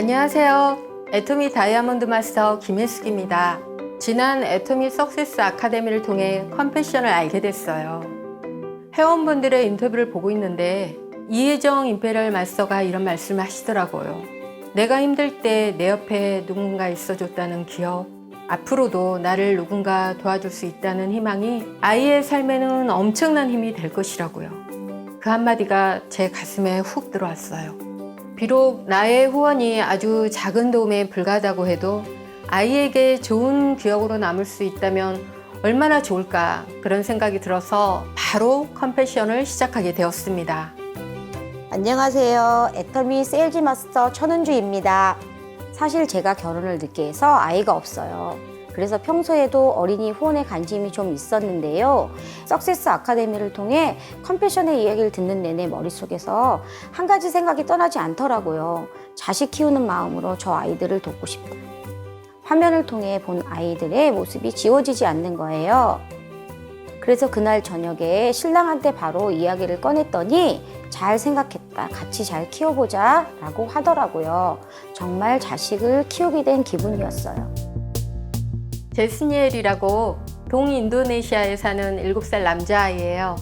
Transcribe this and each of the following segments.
안녕하세요. 애토미 다이아몬드 마스터 김혜숙입니다. 지난 애토미 석세스 아카데미를 통해 컴패션을 알게 됐어요. 회원분들의 인터뷰를 보고 있는데 이혜정 임페리얼 마스터가 이런 말씀을 하시더라고요. 내가 힘들 때 내 옆에 누군가 있어줬다는 기억, 앞으로도 나를 누군가 도와줄 수 있다는 희망이 아이의 삶에는 엄청난 힘이 될 것이라고요. 그 한마디가 제 가슴에 훅 들어왔어요. 비록 나의 후원이 아주 작은 도움에 불과하다고 해도 아이에게 좋은 기억으로 남을 수 있다면 얼마나 좋을까 그런 생각이 들어서 바로 컴패션을 시작하게 되었습니다. 안녕하세요. 애터미 세일즈 마스터 천은주입니다. 사실 제가 결혼을 늦게 해서 아이가 없어요. 그래서 평소에도 어린이 후원에 관심이 좀 있었는데요. 석세스 아카데미를 통해 컴패션의 이야기를 듣는 내내 머릿속에서 한 가지 생각이 떠나지 않더라고요. 자식 키우는 마음으로 저 아이들을 돕고 싶다. 화면을 통해 본 아이들의 모습이 지워지지 않는 거예요. 그래서 그날 저녁에 신랑한테 바로 이야기를 꺼냈더니 잘 생각했다. 같이 잘 키워보자. 라고 하더라고요. 정말 자식을 키우게 된 기분이었어요. 제스니엘이라고 동인도네시아에 사는 7살 남자아이예요.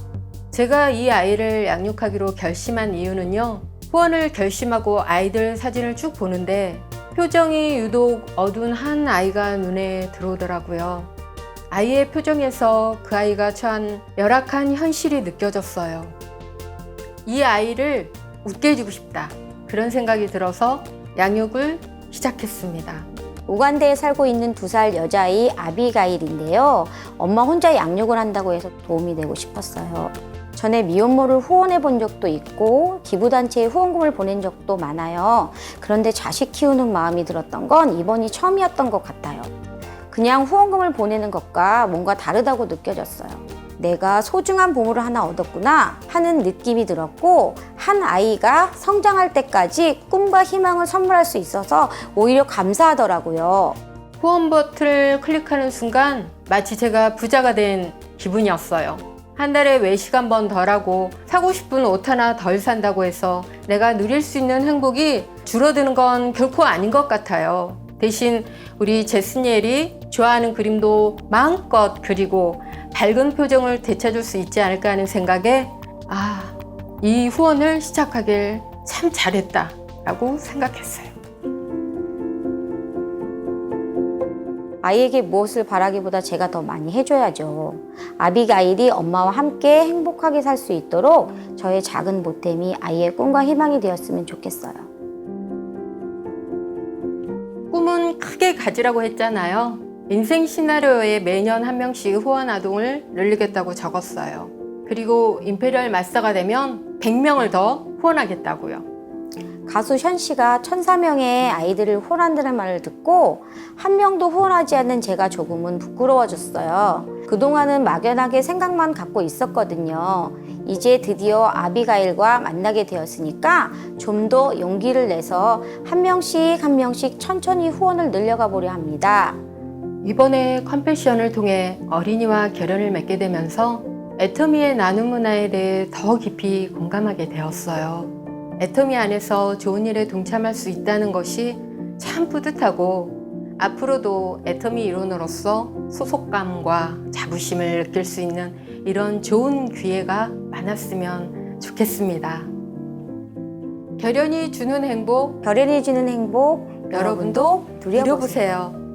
제가 이 아이를 양육하기로 결심한 이유는요. 후원을 결심하고 아이들 사진을 쭉 보는데 표정이 유독 어두운 한 아이가 눈에 들어오더라고요. 아이의 표정에서 그 아이가 처한 열악한 현실이 느껴졌어요. 이 아이를 웃게 해주고 싶다. 그런 생각이 들어서 양육을 시작했습니다. 우간다에 살고 있는 두 살 여자아이 아비가일인데요. 엄마 혼자 양육을 한다고 해서 도움이 되고 싶었어요. 전에 미혼모를 후원해 본 적도 있고 기부단체에 후원금을 보낸 적도 많아요. 그런데 자식 키우는 마음이 들었던 건 이번이 처음이었던 것 같아요. 그냥 후원금을 보내는 것과 뭔가 다르다고 느껴졌어요. 내가 소중한 보물을 하나 얻었구나 하는 느낌이 들었고 한 아이가 성장할 때까지 꿈과 희망을 선물할 수 있어서 오히려 감사하더라고요. 후원 버튼을 클릭하는 순간 마치 제가 부자가 된 기분이었어요. 한 달에 외식 한 번 덜하고 사고 싶은 옷 하나 덜 산다고 해서 내가 누릴 수 있는 행복이 줄어드는 건 결코 아닌 것 같아요. 대신 우리 제스니엘이 좋아하는 그림도 마음껏 그리고 밝은 표정을 되찾을 수 있지 않을까 하는 생각에 아, 이 후원을 시작하길 참 잘했다 라고 생각했어요. 아이에게 무엇을 바라기보다 제가 더 많이 해줘야죠. 아비가일이 엄마와 함께 행복하게 살 수 있도록 저의 작은 보탬이 아이의 꿈과 희망이 되었으면 좋겠어요. 꿈은 크게 가지라고 했잖아요. 인생 시나리오에 매년 한 명씩 후원 아동을 늘리겠다고 적었어요. 그리고 임페리얼 마스터가 되면 100명을 더 후원하겠다고요. 가수 현 씨가 천사 명의 아이들을 후원한다는 말을 듣고 한 명도 후원하지 않는 제가 조금은 부끄러워졌어요. 그동안은 막연하게 생각만 갖고 있었거든요. 이제 드디어 아비가일과 만나게 되었으니까 좀 더 용기를 내서 한 명씩 한 명씩 천천히 후원을 늘려가 보려 합니다. 이번에 컴패션을 통해 어린이와 결연을 맺게 되면서 애터미의 나눔 문화에 대해 더 깊이 공감하게 되었어요. 애터미 안에서 좋은 일에 동참할 수 있다는 것이 참 뿌듯하고 앞으로도 애터미 일원으로서 소속감과 자부심을 느낄 수 있는 이런 좋은 기회가 많았으면 좋겠습니다. 결연이 주는 행복 결연이 주는 행복 여러분도 누려보세요. 누려보세요.